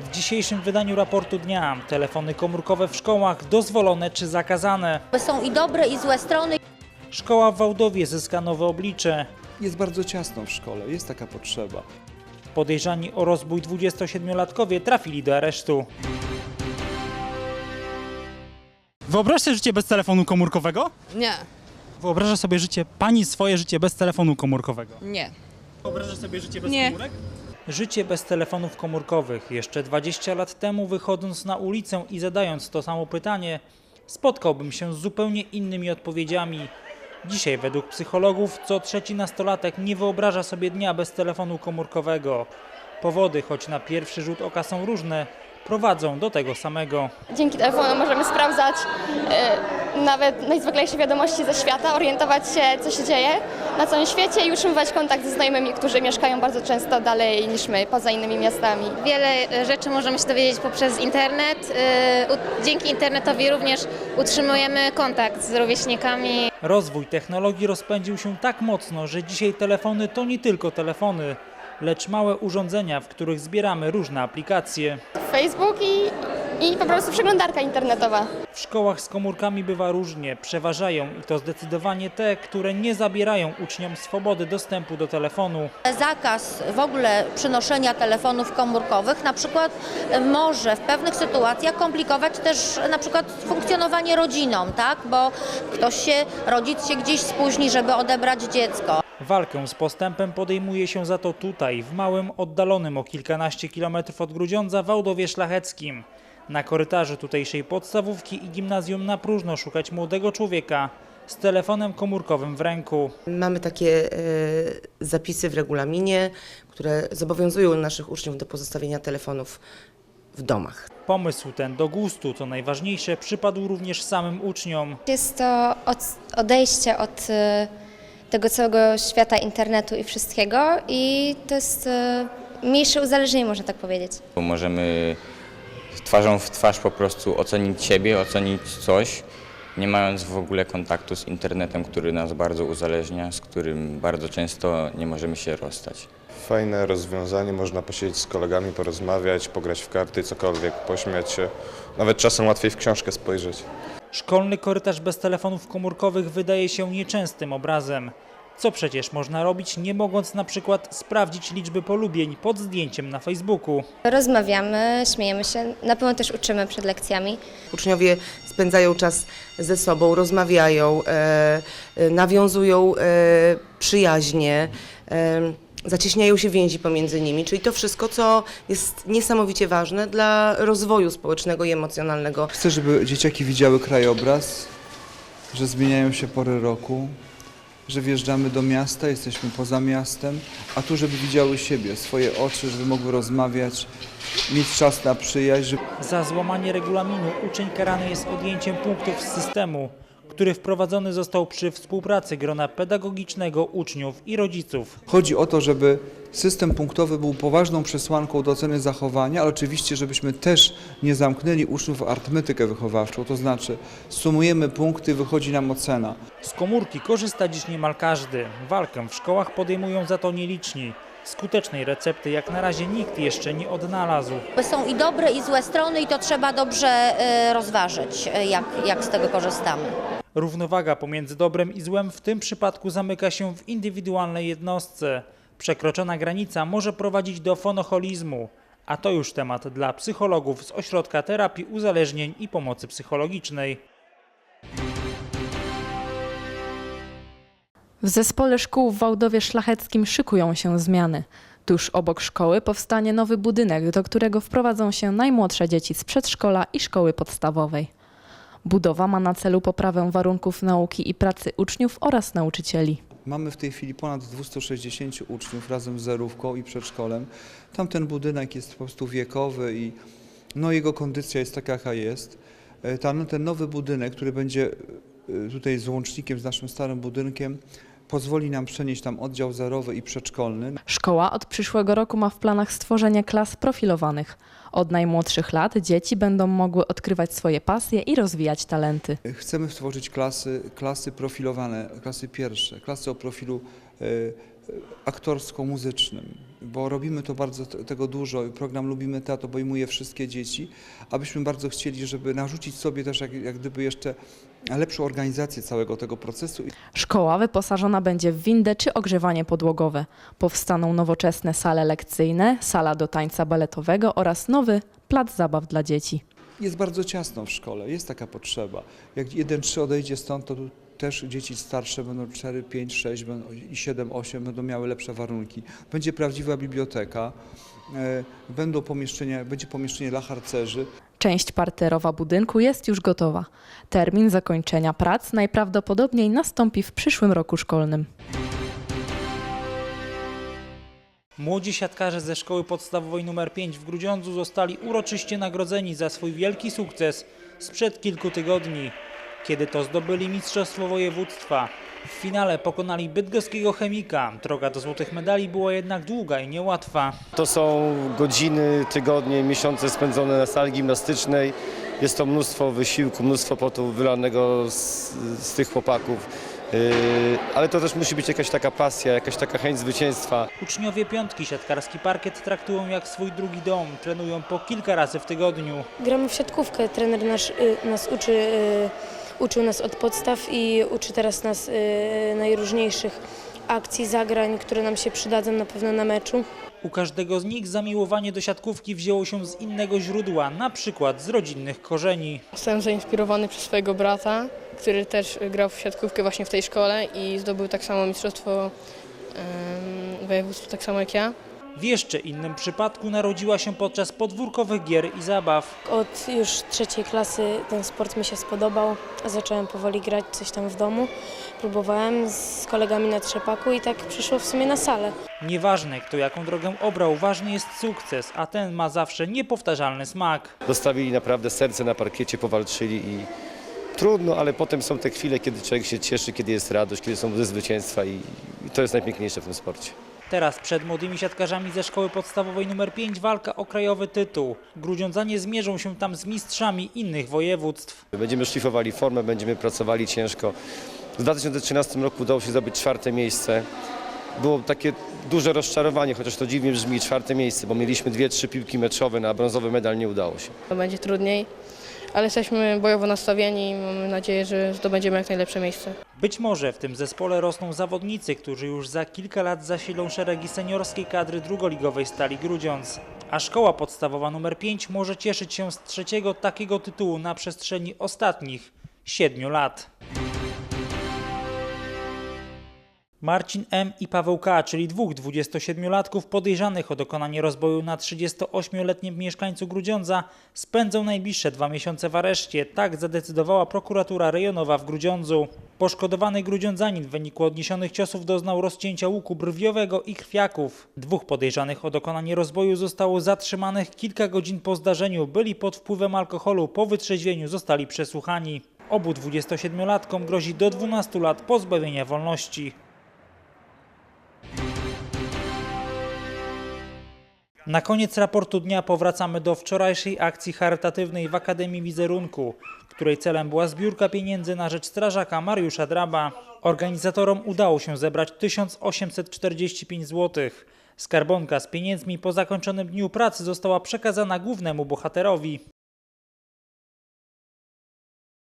W dzisiejszym wydaniu raportu dnia telefony komórkowe w szkołach dozwolone czy zakazane. Są i dobre, i złe strony. Szkoła w Wałdowie zyska nowe oblicze. Jest bardzo ciasno w szkole, jest taka potrzeba. Podejrzani o rozbój 27-latkowie trafili do aresztu. Wyobraź sobie życie bez telefonu komórkowego? Nie, Wyobraża sobie życie, pani swoje życie bez telefonu komórkowego? nie. Wyobraża sobie życie bez Nie. komórek? Życie bez telefonów komórkowych. Jeszcze 20 lat temu, wychodząc na ulicę i zadając to samo pytanie, spotkałbym się z zupełnie innymi odpowiedziami. Dzisiaj, według psychologów, co trzeci nastolatek nie wyobraża sobie dnia bez telefonu komórkowego. Powody, choć na pierwszy rzut oka są różne, prowadzą do tego samego. Dzięki telefonom możemy sprawdzać e, nawet najzwyklejsze wiadomości ze świata, orientować się, co się dzieje na całym świecie i utrzymywać kontakt ze znajomymi, którzy mieszkają bardzo często dalej niż my, poza innymi miastami. Wiele e, rzeczy możemy się dowiedzieć poprzez internet. E, Dzięki internetowi również utrzymujemy kontakt z rówieśnikami. Rozwój technologii rozpędził się tak mocno, że dzisiaj telefony to nie tylko telefony, lecz małe urządzenia, w których zbieramy różne aplikacje. Facebook i, i po prostu przeglądarka internetowa. W szkołach z komórkami bywa różnie, przeważają i to zdecydowanie te, które nie zabierają uczniom swobody dostępu do telefonu. Zakaz w ogóle przynoszenia telefonów komórkowych na przykład może w pewnych sytuacjach komplikować też na przykład funkcjonowanie rodzinom, tak? Bo ktoś się, rodzic się gdzieś spóźni, żeby odebrać dziecko. Walkę z postępem podejmuje się za to tutaj, w małym, oddalonym o kilkanaście kilometrów od Grudziądza Wałdowie Szlacheckim. Na korytarzu tutejszej podstawówki i gimnazjum na próżno szukać młodego człowieka z telefonem komórkowym w ręku. Mamy takie e, zapisy w regulaminie, które zobowiązują naszych uczniów do pozostawienia telefonów w domach. Pomysł ten do gustu, co najważniejsze, przypadł również samym uczniom. Jest to od, odejście od e, tego całego świata internetu i wszystkiego i to jest e, mniejsze uzależnienie, można tak powiedzieć. Możemy twarzą w twarz po prostu ocenić siebie, ocenić coś, nie mając w ogóle kontaktu z internetem, który nas bardzo uzależnia, z którym bardzo często nie możemy się rozstać. Fajne rozwiązanie, można posiedzieć z kolegami, porozmawiać, pograć w karty, cokolwiek, pośmiać się. Nawet czasem łatwiej w książkę spojrzeć. Szkolny korytarz bez telefonów komórkowych wydaje się nieczęstym obrazem. Co przecież można robić, nie mogąc na przykład sprawdzić liczby polubień pod zdjęciem na Facebooku? Rozmawiamy, śmiejemy się, na pewno też uczymy przed lekcjami. Uczniowie spędzają czas ze sobą, rozmawiają, e, e, nawiązują e, przyjaźnie, e, zacieśniają się więzi pomiędzy nimi, czyli to wszystko, co jest niesamowicie ważne dla rozwoju społecznego i emocjonalnego Chcę, żeby dzieciaki widziały krajobraz, że zmieniają się pory roku, że wjeżdżamy do miasta, jesteśmy poza miastem, a tu, żeby widziały siebie, swoje oczy, żeby mogły rozmawiać, mieć czas na przyjaźń, Za złamanie regulaminu uczeń karany jest odjęciem punktów z systemu, który wprowadzony został przy współpracy grona pedagogicznego uczniów i rodziców. Chodzi o to, żeby system punktowy był poważną przesłanką do oceny zachowania, ale oczywiście, żebyśmy też nie zamknęli uczniów w arytmetykę wychowawczą, to znaczy sumujemy punkty, wychodzi nam ocena. Z komórki korzysta dziś niemal każdy. Walkę w szkołach podejmują za to nieliczni. Skutecznej recepty jak na razie nikt jeszcze nie odnalazł. Są i dobre, i złe strony i to trzeba dobrze e, rozważyć, e, jak, jak z tego korzystamy. Równowaga pomiędzy dobrem i złem w tym przypadku zamyka się w indywidualnej jednostce. Przekroczona granica może prowadzić do fonoholizmu, a to już temat dla psychologów z Ośrodka Terapii Uzależnień i Pomocy Psychologicznej. W zespole szkół w Wałdowie Szlacheckim szykują się zmiany. Tuż obok szkoły powstanie nowy budynek, do którego wprowadzą się najmłodsze dzieci z przedszkola i szkoły podstawowej. Budowa ma na celu poprawę warunków nauki i pracy uczniów oraz nauczycieli. Mamy w tej chwili ponad 260 uczniów razem z zerówką i przedszkolem. Tamten budynek jest po prostu wiekowy i no, jego kondycja jest taka, jaka jest. E, Ten, nowy budynek, który będzie e, tutaj z łącznikiem z naszym starym budynkiem, pozwoli nam przenieść tam oddział zerowy i przedszkolny. Szkoła od przyszłego roku ma w planach stworzenie klas profilowanych. Od najmłodszych lat dzieci będą mogły odkrywać swoje pasje i rozwijać talenty. Chcemy stworzyć klasy, klasy profilowane, klasy pierwsze, klasy o profilu e, aktorsko-muzycznym, bo robimy to bardzo tego dużo i program Lubimy Teatr obejmuje wszystkie dzieci, abyśmy bardzo chcieli, żeby narzucić sobie też jak, jak gdyby jeszcze lepszą organizację całego tego procesu. Szkoła wyposażona będzie w windę czy ogrzewanie podłogowe. Powstaną nowoczesne sale lekcyjne, sala do tańca baletowego oraz nowy plac zabaw dla dzieci. Jest bardzo ciasno w szkole, jest taka potrzeba. Jak jeden trzy odejdzie stąd, to też dzieci starsze będą 4, 5, 6 będą, i 7, 8 będą miały lepsze warunki. Będzie prawdziwa biblioteka, e, będą pomieszczenia, będzie pomieszczenie dla harcerzy. Część parterowa budynku jest już gotowa. Termin zakończenia prac najprawdopodobniej nastąpi w przyszłym roku szkolnym. Młodzi siatkarze ze szkoły podstawowej nr 5 w Grudziądzu zostali uroczyście nagrodzeni za swój wielki sukces sprzed kilku tygodni, kiedy to zdobyli Mistrzostwo Województwa. W finale pokonali bydgoskiego chemika. Droga do złotych medali była jednak długa i niełatwa. To są godziny, tygodnie, miesiące spędzone na sali gimnastycznej. Jest to mnóstwo wysiłku, mnóstwo potu wylanego z, z tych chłopaków. Yy, ale to też musi być jakaś taka pasja, jakaś taka chęć zwycięstwa. Uczniowie piątki siatkarski parkiet traktują jak swój drugi dom. Trenują po kilka razy w tygodniu. Gramy w siatkówkę. Trener nasz, y, nas uczy, y, uczył nas od podstaw i uczy teraz nas y, najróżniejszych akcji, zagrań, które nam się przydadzą na pewno na meczu. U każdego z nich zamiłowanie do siatkówki wzięło się z innego źródła, na przykład z rodzinnych korzeni. Zostałem zainspirowany przez swojego brata, który też grał w siatkówkę właśnie w tej szkole i zdobył tak samo mistrzostwo województwa, tak samo jak ja. W jeszcze innym przypadku narodziła się podczas podwórkowych gier i zabaw. Od już trzeciej klasy ten sport mi się spodobał. Zacząłem powoli grać coś tam w domu. Próbowałem z kolegami na trzepaku i tak przyszło w sumie na salę. Nieważne kto jaką drogę obrał, ważny jest sukces, a ten ma zawsze niepowtarzalny smak. Dostawili naprawdę serce na parkiecie, powalczyli i trudno, ale potem są te chwile, kiedy człowiek się cieszy, kiedy jest radość, kiedy są ze zwycięstwa i, i to jest najpiękniejsze w tym sporcie. Teraz przed młodymi siatkarzami ze szkoły podstawowej nr 5 walka o krajowy tytuł. Grudziądzanie zmierzą się tam z mistrzami innych województw. Będziemy szlifowali formę, będziemy pracowali ciężko. W 2013 roku udało się zdobyć czwarte miejsce. Było takie duże rozczarowanie, chociaż to dziwnie brzmi, czwarte miejsce, bo mieliśmy dwie, trzy piłki meczowe, na brązowy medal nie udało się. To będzie trudniej, ale jesteśmy bojowo nastawieni i mamy nadzieję, że zdobędziemy jak najlepsze miejsce. Być może w tym zespole rosną zawodnicy, którzy już za kilka lat zasilą szeregi seniorskiej kadry drugoligowej Stali Grudziądz. A szkoła podstawowa nr 5 może cieszyć się z trzeciego takiego tytułu na przestrzeni ostatnich siedmiu lat. Marcin M. i Paweł K., czyli dwóch 27-latków podejrzanych o dokonanie rozboju na 38-letnim mieszkańcu Grudziądza, spędzą najbliższe dwa miesiące w areszcie. Tak zadecydowała prokuratura rejonowa w Grudziądzu. Poszkodowany grudziądzanin w wyniku odniesionych ciosów doznał rozcięcia łuku brwiowego i krwiaków. Dwóch podejrzanych o dokonanie rozboju zostało zatrzymanych kilka godzin po zdarzeniu. Byli pod wpływem alkoholu, po wytrzeźwieniu zostali przesłuchani. Obu 27-latkom grozi do 12 lat pozbawienia wolności. Na koniec raportu dnia powracamy do wczorajszej akcji charytatywnej w Akademii Wizerunku, której celem była zbiórka pieniędzy na rzecz strażaka Mariusza Draba. Organizatorom udało się zebrać 1845 zł. Skarbonka z pieniędzmi po zakończonym dniu pracy została przekazana głównemu bohaterowi.